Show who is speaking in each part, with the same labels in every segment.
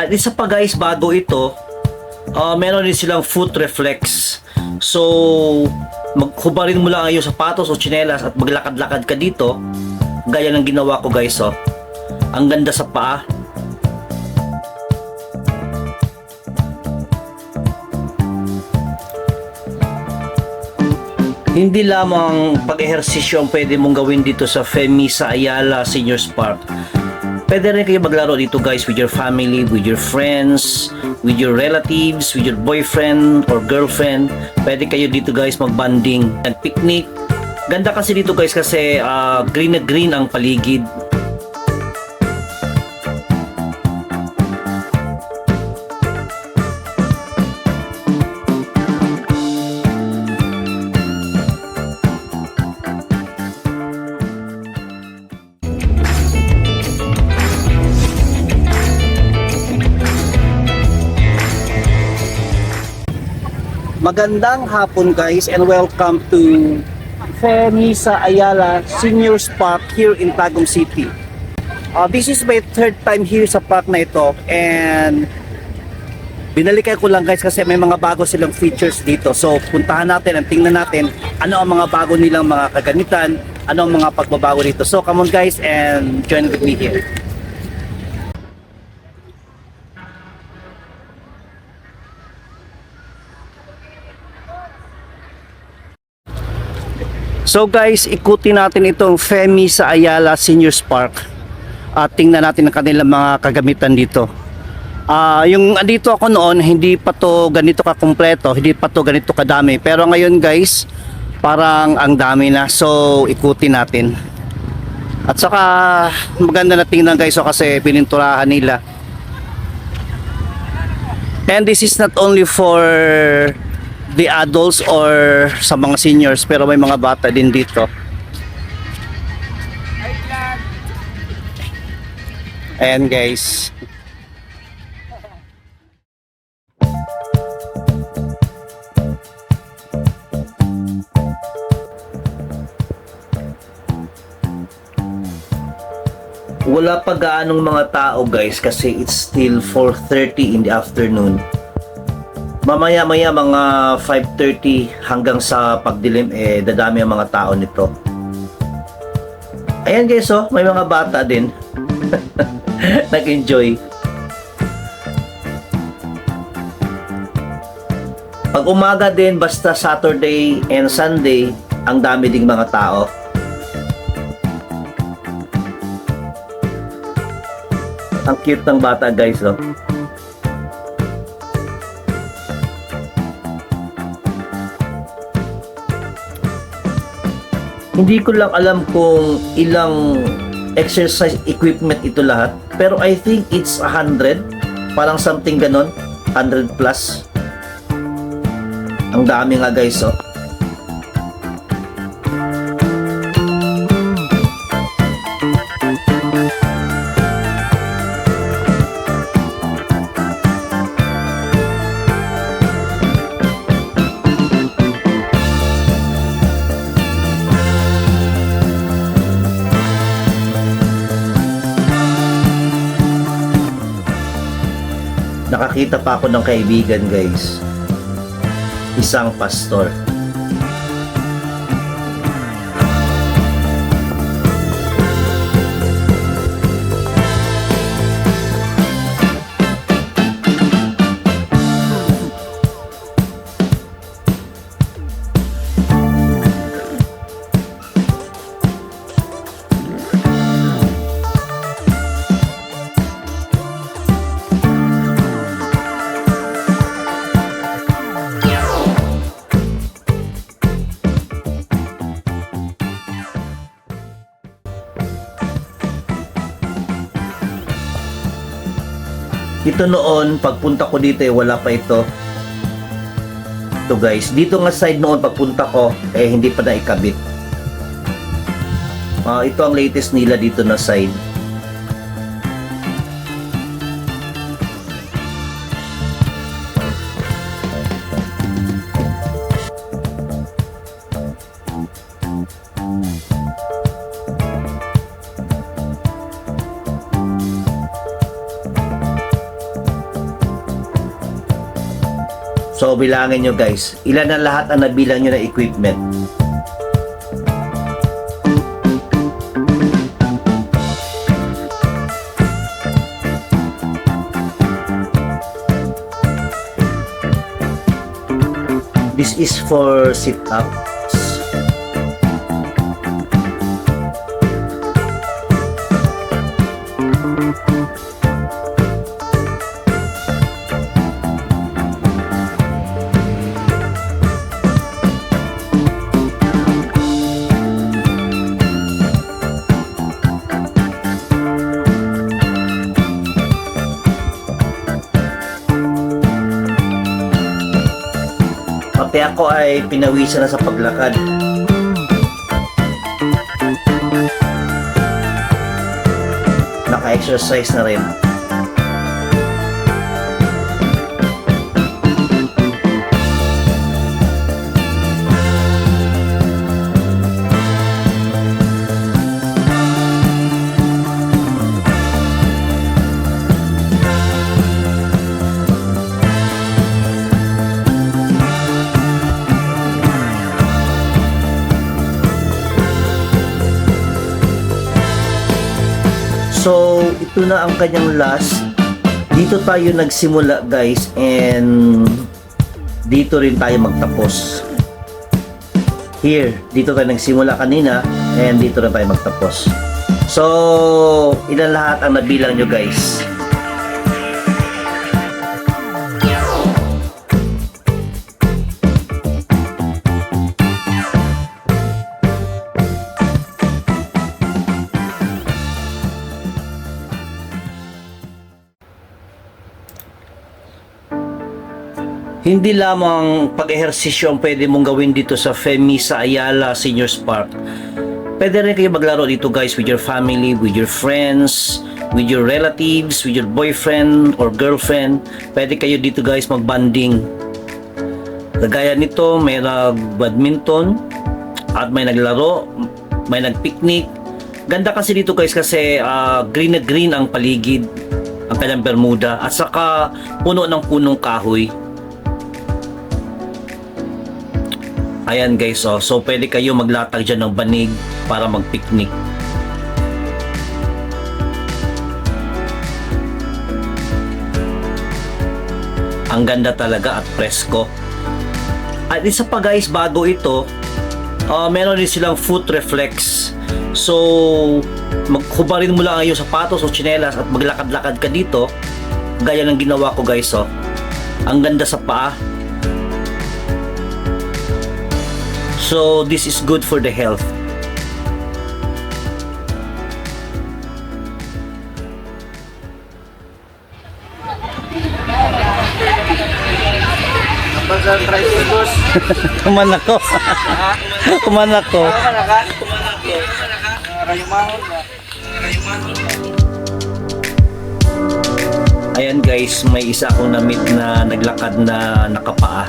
Speaker 1: At isa pa guys, bago ito, ah, meron din silang foot reflex. So, maghubarin mo lang ang iyong sapatos o tsinelas at maglakad-lakad ka dito. Gaya ng ginawa ko guys, oh. Ang ganda sa paa. Hindi lamang pag-ehersisyo ang pwede mong gawin dito sa Femisa Ayala Seniors Park. Pwede rin kayo maglaro dito guys with your family, with your friends, with your relatives, with your boyfriend or girlfriend. Pwede kayo dito guys mag-banding, nag-picnic. Ganda kasi dito guys kasi ah, green na green ang paligid. Magandang hapon guys and welcome to Femisa Ayala Seniors Park here in Tagum City. Uh, this is my third time here sa park na ito and binalikan ko lang guys kasi may mga bago silang features dito. So puntahan natin at tingnan natin ano ang mga bago nilang mga kagamitan, ano ang mga pagbabago dito. So come on guys and join with me here. So guys, ikutin natin itong Femi sa Ayala Seniors Park. At tingnan natin ang kanilang mga kagamitan dito. Ah, yung andito ako noon, hindi pa to ganito ka kumpleto, hindi pa to ganito kadami. Pero ngayon guys, parang ang dami na. So, ikutin natin. At saka maganda na tingnan guys so kasi pininturahan nila. And this is not only for the adults or sa mga seniors pero may mga bata din dito. Ayan guys. Wala pa gaanong mga tao guys kasi it's still 4.30 in the afternoon. Mamaya maya mga 5.30 hanggang sa pagdilim eh dadami ang mga tao nito. Ayan guys oh, may mga bata din. Nag-enjoy. Pag umaga din, basta Saturday and Sunday, ang dami ding mga tao. Ang cute ng bata guys oh. Hindi ko lang alam kung ilang exercise equipment ito lahat. Pero I think it's 100. Parang something ganon. 100 plus. Ang dami nga guys oh. Nakakita pa ako ng kaibigan guys. Isang pastor. Ito noon, pagpunta ko dito eh, wala pa ito. Ito guys, dito nga side noon pagpunta ko, eh hindi pa na ikabit. Ah, ito ang latest nila dito na side.
Speaker 2: So, bilangin nyo guys. Ilan na lahat ang nabilang nyo na equipment? This is for sit-ups. Pati ako ay pinawisan na sa paglakad. Naka-exercise na rin. So, ito na ang kanyang last. Dito tayo nagsimula guys and dito rin tayo magtapos. Here, dito tayo nagsimula kanina and dito na tayo magtapos. So, ilan lahat ang nabilang nyo guys? Hindi lamang pag-ehersisyo ang pwede mong gawin dito sa Femi sa Ayala Seniors Park. Pwede rin kayo maglaro dito guys with your family, with your friends, with your relatives, with your boyfriend or girlfriend. Pwede kayo dito guys magbanding. Kagaya nito, may nag-badminton at may naglaro, may nag-picnic. Ganda kasi dito guys kasi ah, green na green ang paligid, ang kanyang Bermuda at saka puno ng punong kahoy. Ayan guys, oh. so pwede kayo maglatag dyan ng banig para mag-picnic. Ang ganda talaga at presko. At isa pa guys, bago ito, ah, meron din silang foot reflex. So, maghubarin mo lang ang iyong sapatos o tsinelas at maglakad-lakad ka dito. Gaya ng ginawa ko guys, oh. Ang ganda sa paa. So this is good for the health. Kuman ako. Kuman ako. Ayan guys, may isa akong na-meet na naglakad na nakapaa.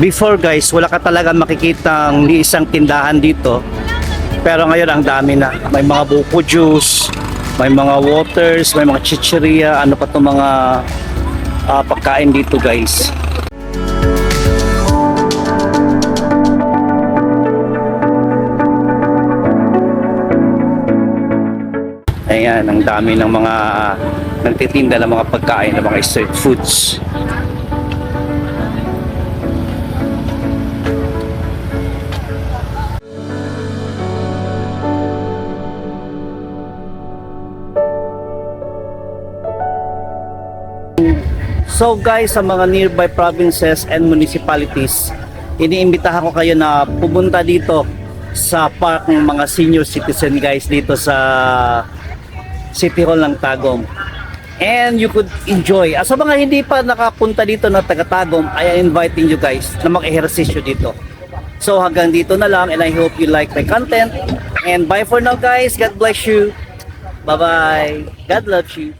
Speaker 2: Before guys, wala ka talaga makikita ni isang tindahan dito. Pero ngayon ang dami na. May mga buko juice, may mga waters, may mga chicheria, ano pa to mga ah, pagkain dito guys. Ayan, ang dami ng mga nagtitinda ng mga pagkain ng mga street foods. So guys, sa mga nearby provinces and municipalities, iniimbitahan ko kayo na pumunta dito sa park ng mga senior citizen guys dito sa City Hall ng Tagum.
Speaker 1: and you could enjoy. Ah, sa mga hindi pa nakapunta dito na taga-Tagum, I am inviting you guys na mag-ehersisyo dito. So hanggang dito na lang and I hope you like my content. And bye for now guys. God bless you. Bye-bye. God loves you.